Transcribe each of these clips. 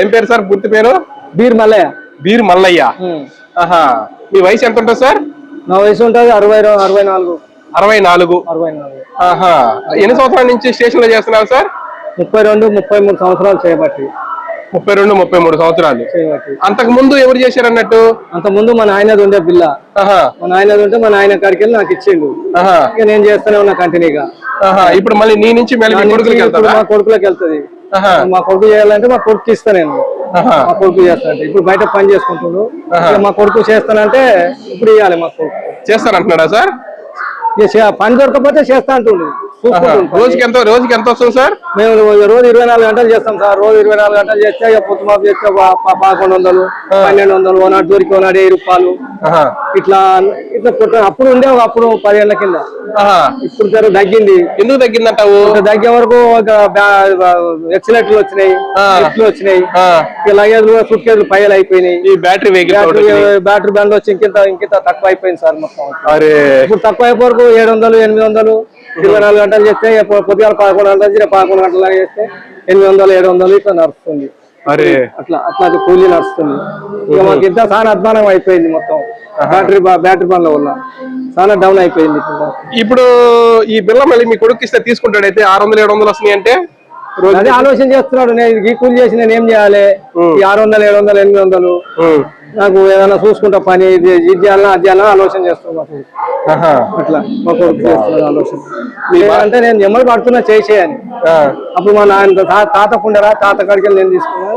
ఏం పేరు సార్? పూర్తి పేరు? బీర్ మల్లయ్య. బీర్ మల్లయ్య. ఆహా. మీ వయసు ఎంత ఉంటుంది సార్? నా వయసు ఉంటుంది అరవై అరవై నాలుగు. అరవై నాలుగు. అరవై నాలుగు. ఆహా. ఎన్ని సంవత్సరాల నుంచి స్టేషన్లో చేస్తున్నారు సార్? ముప్పై రెండు ముప్పై మూడు సంవత్సరాలు చేయబట్టి. ముప్పై రెండు ముప్పై మూడు సంవత్సరాలు. అంతకు ముందు ఎవరు చేశారు అన్నట్టు? అంత ముందు మా నాయనది ఉండే బిల్ల. మా నాయనది ఉంటే మా నాయన కాడికి వెళ్ళి నాకు ఇచ్చిండు. నేను చేస్తూనే ఉన్నా కంటిన్యూగా. ఇప్పుడు మళ్ళీ నీ నుంచి మీ కొడుకులకి వెళ్తుంది. మా కొడుకు చేయాలంటే మా కొడుకు ఇస్తా నేను. మా కొడుకు చేస్తానంటే ఇప్పుడు బయట పని చేసుకుంటుండు మా కొడుకు చేస్తానంటే ఇప్పుడు ఇవ్వాలి మా కొడుకు. చేస్తారంటున్నాడా సార్? పని దొరకకపోతే చేస్తా అంటుండు. రోజుకి ఎంత రోజుకి ఎంత వస్తుంది సార్? మేము రోజు ఇరవై నాలుగు గంటలు చేస్తాం సార్. రోజు ఇరవై నాలుగు గంటలు చేస్తే పొత్తు మాపు చేస్తే పదకొండు వందలు పన్నెండు వందలు ఓనాడు దొరికి ఓనాడు వెయ్యి రూపాయలు. ఇట్లా ఇట్లా అప్పుడు ఉండే ఒక అప్పుడు పదేళ్ళ కింద. ఇప్పుడు జర తగ్గింది. ఎందుకు తగ్గిందంటావు తగ్గే వరకు ఒక ఎక్సలెట్లు వచ్చినాయి వచ్చినాయి. లగేజ్లు సూట్ కేసులు పైలు అయిపోయినాయి. ఈ బ్యాటరీ బ్యాటరీ బండ్ వచ్చి ఇంకింత ఇంకింత తక్కువ అయిపోయింది సార్ మొత్తం. ఇప్పుడు తక్కువ అయిపోయి వరకు ఏడు వందలు ఎనిమిది వందలు ఇరవై నాలుగు గంటలు చేస్తే పొ- పొద్దుగాల పదకొండు గంటలు చేస్తే పదకొండు గంటల చేస్తే ఎనిమిది వందలు ఏడు వందలు ఇట్లా నడుస్తుంది. అరే. అట్లా అట్లా కూలీ నడుస్తుంది. ఇక మాకు ఇంత చాలా అధ్వానం అయిపోయింది మొత్తం. బ్యాటరీ బ్యాటరీ బండ్ల వల్ల చాలా డౌన్ అయిపోయింది ఇప్పుడు. ఈ బిల్ల మళ్ళీ మీ కొడుకు ఇస్తే తీసుకుంటాడైతే ఆరు వందలు ఏడు వందలు వస్తున్నాయి అంటే? అదే ఆలోచన చేస్తున్నాడు నేను ఈ కూలి చేసి నేను ఏం చేయాలి? ఈ ఆరు వందలు ఏడు వందలు ఎనిమిది వందలు. నాకు ఏదైనా చూసుకుంటా పని ఇది చేయాలన్నా అది చేయాలన్నా ఆలోచన ఆహా. అట్లా మా కొడుకు చేస్తున్నాడు ఆలోచన. అంటే నేను ఎమ్మడి పడుతున్నా చేసేయని. అప్పుడు మా నాయన తాత కుండరా తాత కాడికి నేను తీసుకున్నా.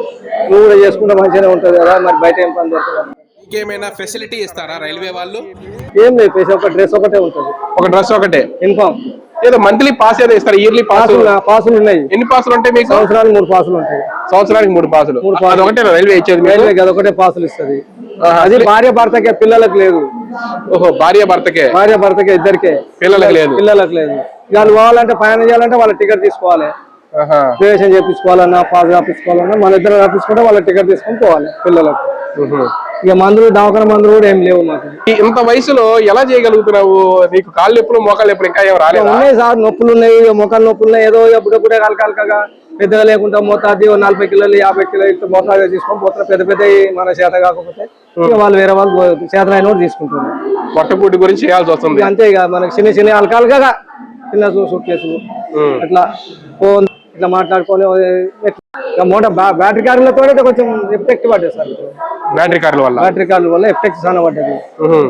నువ్వు కూడా చేసుకుంటే మంచిగానే ఉంటుంది కదా మరి బయట ఏం పని దొరకదు. ఇంకేమైనా ఫెసిలిటీ ఇస్తారా రైల్వే వాళ్ళు? ఏం లేదు ఒక డ్రెస్ ఒకటే ఉంటుంది. ఒక డ్రెస్ ఒకటే ఇన్ఫామ్ ఏదో మంత్లీ పాస్ ఏదో ఇస్తారు ఇయర్లీ పాస్ పాసులు ఉన్నాయి. ఎన్ని పాసులు ఉంటాయి మీకు? సంవత్సరానికి మూడు పాసులు ఉంటాయి. సంవత్సరానికి మూడు పాసులు మూడు పాసులు. అది ఒకటే రైల్వే ఇచ్చేది రైల్వే అది ఒకటే పాసులు ఇస్తుంది. అది భార్య భర్తకే పిల్లలకు లేదు. ఓహో భార్య భర్తకే? భార్య భర్తకే ఇద్దరికే. పిల్లలకు లేదు. పిల్లలకు లేదు. వాళ్ళు పోవాలంటే ప్రయాణం చేయాలంటే వాళ్ళ టికెట్ తీసుకోవాలి. ప్రవేశం చేపించుకోవాలన్నా పాస్ రాపించుకోవాలన్నా మన ఇద్దరు రాపించుకుంటే వాళ్ళ టికెట్ తీసుకొని పోవాలి పిల్లలకు. ఇక మందులు దవాఖాన మందులు కూడా ఏం లేవు మాకు. ఇంత వయసులో ఎలా చేయగలుగుతున్నావు? నీకు కాళ్ళు ఎప్పుడు మోకాళ్ళు ఎప్పుడు ఇంకా ఏం రాలేదా? ఉన్నాయి సార్ నొప్పులు ఉన్నాయి ఇక మొక్కలు నొప్పులు ఉన్నాయి. ఏదో ఎప్పుడప్పుడే కలకలకగా పెద్దగా లేకుండా మోతాది నలభై కిలోలు యాభై కిలోలు ఇట్లా మోతాదుగా తీసుకొని పోతారు. పెద్ద పెద్ద మన చేత కాకపోతే వాళ్ళు వేరే వాళ్ళు చేత అయిన కూడా తీసుకుంటారు. పొట్టపూటి గురించి చేయాల్సి వస్తుంది. అంతే ఇక మనకి చిన్న చిన్న అలకాలుగా చిన్న సూట్ కేసులు. ఫోన్ ఇట్లా మాట్లాడుకొని మోటార్ బ్యా- బ్యాటరీ కార్లతో అయితే కొంచెం ఎఫెక్ట్ పడ్డది సార్. బ్యాటరీ కార్ల వల్ల? బ్యాటరీ కార్ల వల్ల ఎఫెక్ట్ చాలా పడ్డది.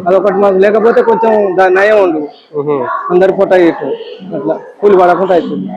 అదొకటి మాకు లేకపోతే కొంచెం నయం ఉండు. ఉహు. అందరి పూట ఎక్కువ అట్లా కూలి పడకుండా అవుతుంది